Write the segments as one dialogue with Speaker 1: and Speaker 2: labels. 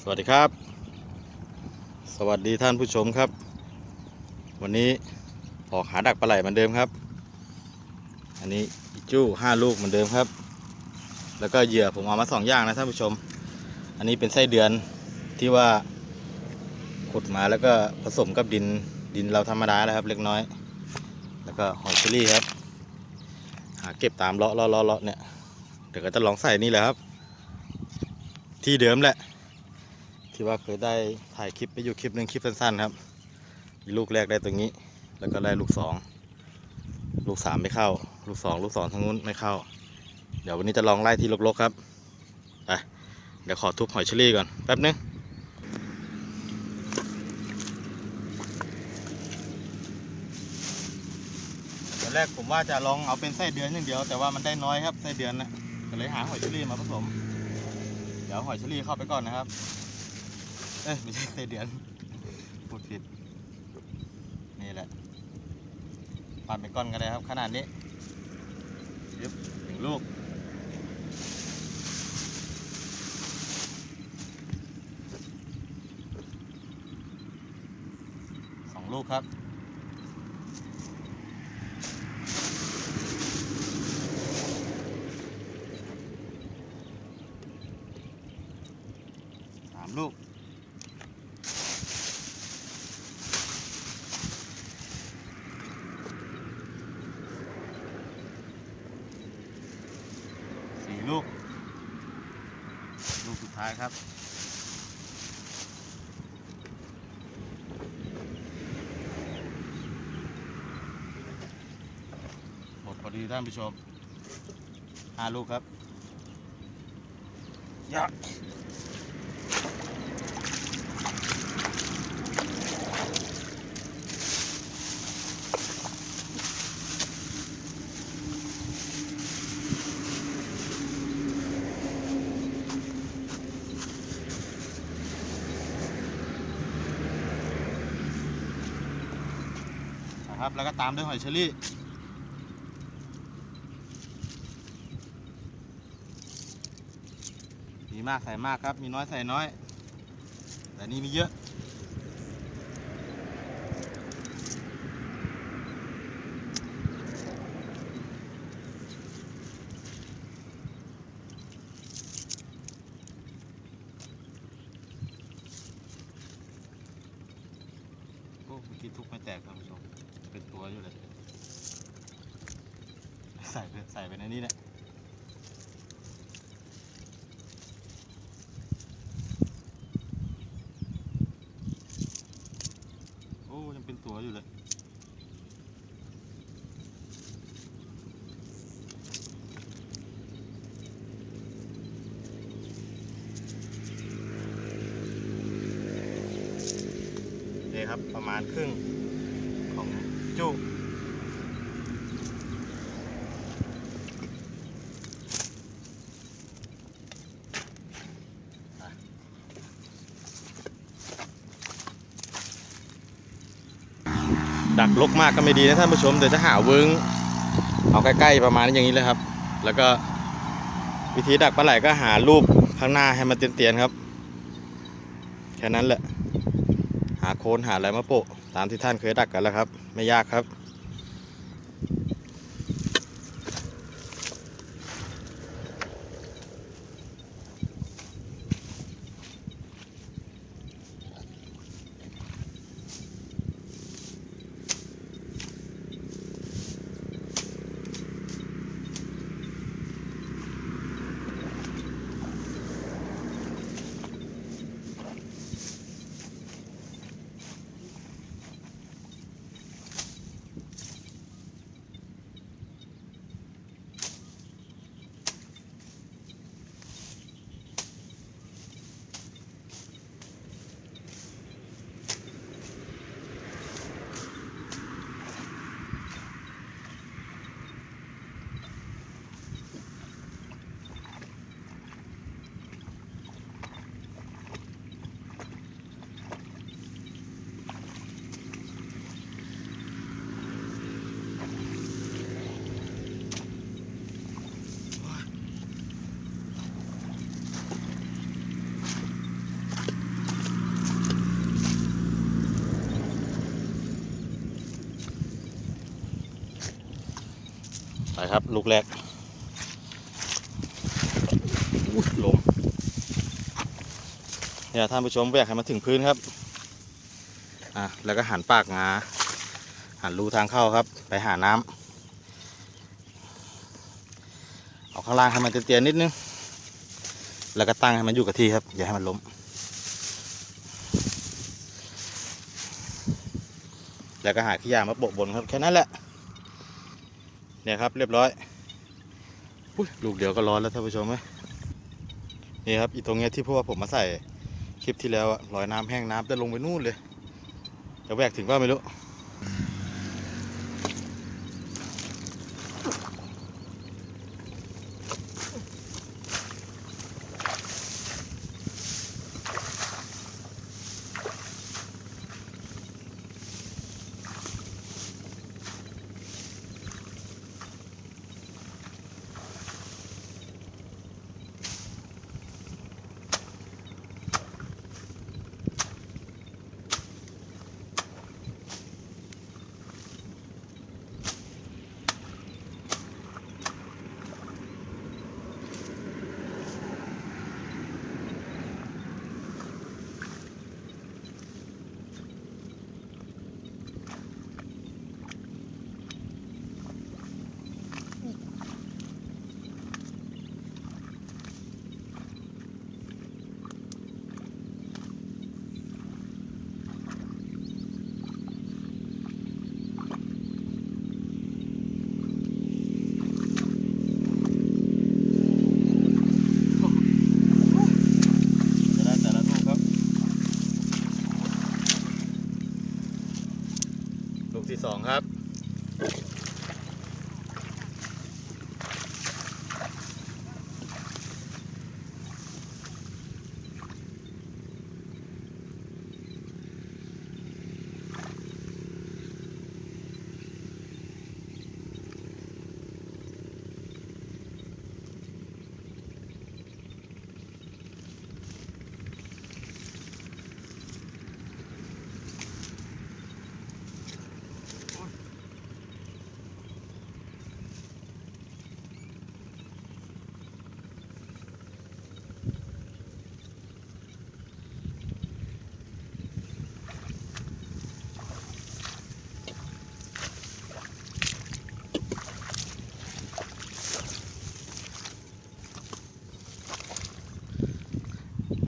Speaker 1: สวัสดีครับ สวัสดีท่านผู้ชมครับ วันนี้ออกหาดักปลาไหลเหมือนเดิมครับ อันนี้จู้ห้าลูกเหมือนเดิมครับ แล้วก็เหยื่อผมเอามาสองอย่างนะท่านผู้ชม อันนี้เป็นไส้เดือนที่ว่าขุดมาแล้วก็ผสมกับดินดินเราธรรมดาแล้วครับ เล็กน้อย แล้วก็หอยเชอรี่ครับ หาเก็บตามเลาะเลาะเลาะเลาะเนี่ยเดี๋ยวก็จะลองใส่นี่แหละครับ ที่เดิมแหละ ที่ว่าเคยได้ถ่ายคลิปไปอยู่คลิปหนึ่งคลิปสั้นๆครับ ลูกแรกได้ตรงนี้ แล้วก็ได้ลูกสองลูกสามไม่เข้า ลูกสองลูกสองทางนู้นไม่เข้า เดี๋ยววันนี้จะลองไล่ที่ลกๆครับไปเดี๋ยวขอทุบหอยเชอรี่ก่อนแป๊บนึงตอนแรกผมว่าจะลองเอาเป็นไส้เดือนอย่างเดียว แต่ว่ามันได้น้อยครับไส้เดือนนะก็เลยหาหอยเชอรี่มาผสม เดี๋ยวหอยเชอรี่เข้าไปก่อนนะครับ เอ้ยไม่ใช่ไส้เดือนพูดผิด นี่แหละปั่นเปก้อนกันเลยครับ ขนาดนี้ยึบหนึ่งลูกสองลูกครับ ลูก ลูกสุดท้ายครับ หมดพอดีท่านผู้ชมห้าลูกครับยะ นะครับ แล้วก็ตามด้วยหอยเชอรี่ มีมากใส่มากครับ มีน้อยใส่น้อย แต่นี่มีเยอะ โอ้เมื่อกี้ทุกไม่แตกท่านผู้ชม เป็นตัวอยู่เลย ใส่ไป ใส่ไปในนี้แหละโอ้ยังเป็นตัวอยู่เลยนี่ครับประมาณครึ่งของจุ ลกมากก็ไม่ดีนะท่านผู้ชมเดี๋ยวจะหาเวิงเอาใกล้ๆประมาณอย่างนี้เลยครับ แล้วก็วิธีดักปลาไหลก็หารูปข้างหน้าให้มันเตียนๆครับ แค่นั้นแหละ หาโคนหาอะไรมาโปะตามที่ท่านเคยดักกันแล้วครับ ไม่ยากครับ น ครับ ลูกแรกอุ๊ยลมเนี่ยท่านผู้ชมแวกให้มาถึงพื้นครับ อะ แล้วก็หันปากงาหันรูทางเข้าครับ ไปหาน้ำเอาข้างล่างให้มันเตี้ยๆนิดนึง แล้วก็ตั้งให้มันอยู่กับที่ครับ อย่าให้มันล้ม แล้วก็หาขี้ยางมาโปะบนครับ แค่นั้นแหละ เนี่ยครับเรียบร้อยอุ๊ยลูกเดียวก็ร้อนแล้วท่านผู้ชมไหมนี่ครับอีตรงเนี้ยที่พวกผมมาใส่คลิปที่แล้วอะลอยน้ำแห้งน้ำจะลงไปนู่นเลยจะแวกถึงว่าไม่รู้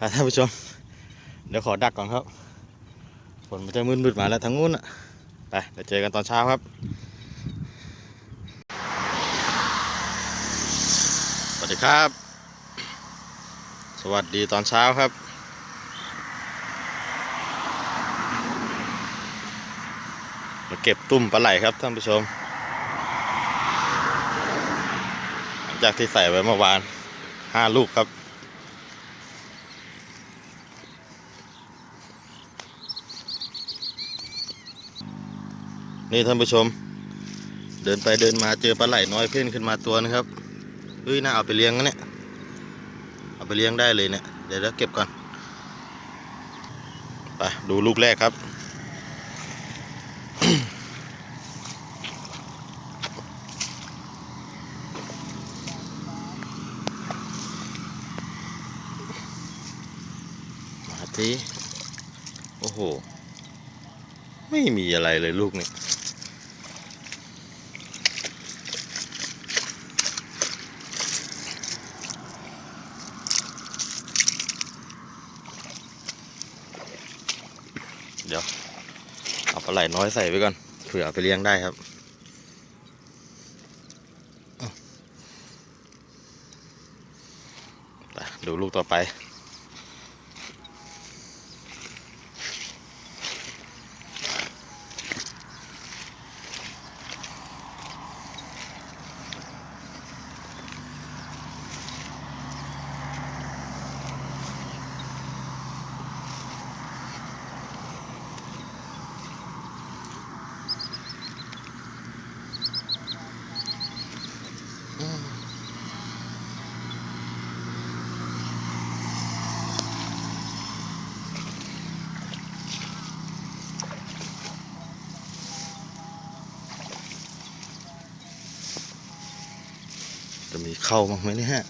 Speaker 1: ท่านผู้ชม เดี๋ยวขอดักก่อนครับฝนมันจะมืดๆมาแล้วทั้งนู้นอะไปเดี๋ยวเจอกันตอนเช้าครับสวัสดีครับ สวัสดีตอนเช้าครับมาเก็บตุ่มปลาไหลครับท่านผู้ชม หลังจากที่ใส่ไว้เมื่อวานห้าลูกครับ นี่ท่านผู้ชม เดินไปเดินมาเจอปลาไหลน้อยเพ่นขึ้นมาตัวนะครับเฮ้ยน่าเอาไปเลี้ยงนะเนี่ยเอาไปเลี้ยงได้เลยเนี่ยเดี๋ยวเราเก็บก่อนไปดูลูกแรกครับ มาทีโอ้โห ไม่มีอะไรเลยลูกนี่ เดี๋ยวเอาปลาไหลน้อยใส่ไว้ก่อนเผื่ออไปเลี้ยงได้ครับไปดูลูกต่อไป มีเข้าบ้างไหมเนี่ยฮะ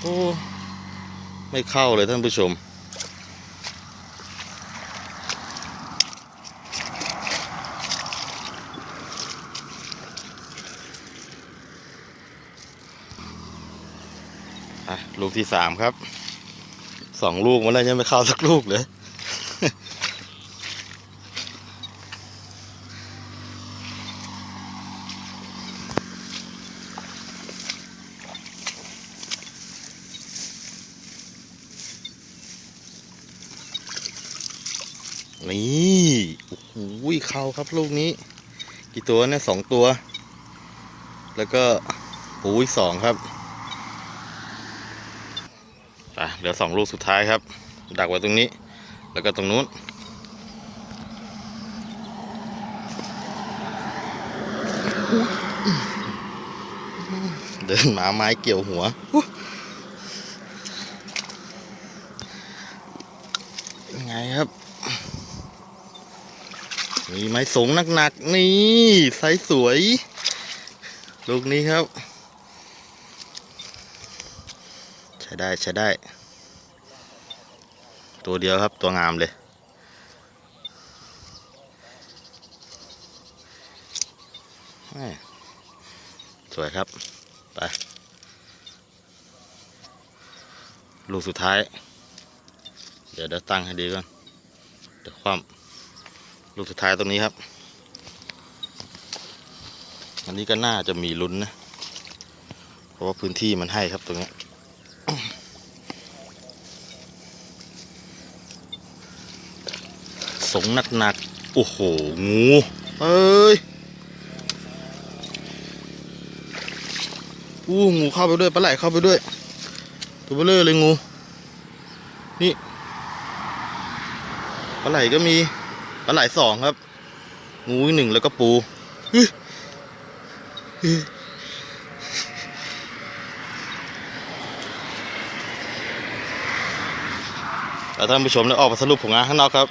Speaker 1: โอ้ ไม่เข้าเลยท่านผู้ชม อะ ลูกที่สามครับ สองลูกมาแล้วยังไม่เข้าสักลูกเลย นี่โอ้โหเข้า ครับลูกนี้ กี่ตัวเนี่ยสองตัว แล้วก็ปูอีกสองครับไปเหลือสองลูกสุดท้ายครับ ดักไว้ตรงนี้ แล้วก็ตรงนู้นเดินหมาไม้เกี่ยวหัว ยังไงครับ มีไม้สงหนักๆนี่ไซส์สวย ลูกนี้ครับ ใช้ได้ใช้ได้ ตัวเดียวครับตัวงามเลย สวยครับ ไป ลูกสุดท้าย เดี๋ยวเดี๋ยวตั้งให้ดีก่อน เดี๋ยวคว่ำ ลูกสุดท้ายตรงนี้ครับ อันนี้ก็น่าจะมีลุ้นนะ เพราะว่าพื้นที่มันให้ครับตรงนี้สงหนักๆ โอ้โห งู เอ้ย อู้งูเข้าไปด้วย ปลาไหลเข้าไปด้วย ตัวเบลเลอร์เลยงู นี่ ปลาไหลก็มี ปลาไหลสองครับงูหนึ่งแล้วก็ปูแล้วท่านผู้ชมได้ออกมาสรุปผลงานข้างนอกครับ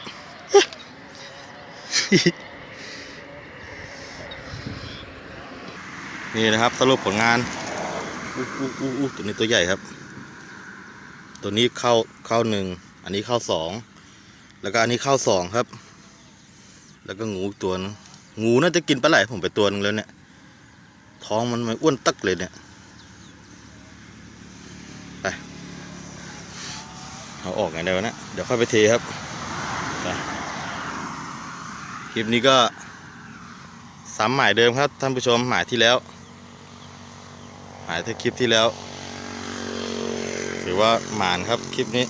Speaker 1: นี่นะครับสรุปผลงานอู้อู้อู้อู้ตัวนี้ตัวใหญ่ครับ ตัวนี้เข้าเข้าหนึ่งอันนี้เข้าสองแล้วก็อันนี้เข้าสองครับ แล้วก็งูตัวนึงงูน่าจะกินปลาไหลผมไปตัวนึงแล้วเนี่ย ท้องมันมันอ้วนตักเลยเนี่ย ไป เอาออกไงเดี๋ยวนะ เดี๋ยวค่อยไปเทครับ ไป คลิปนี้ก็ซ้ำหมายเดิมครับท่านผู้ชมหมายที่แล้ว หมายที่คลิปที่แล้ว ถือว่าหมานครับคลิปนี้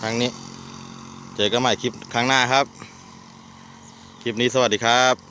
Speaker 1: ครั้งนี้ เจอกันใหม่คลิปครั้งหน้าครับ คลิปนี้สวัสดีครับ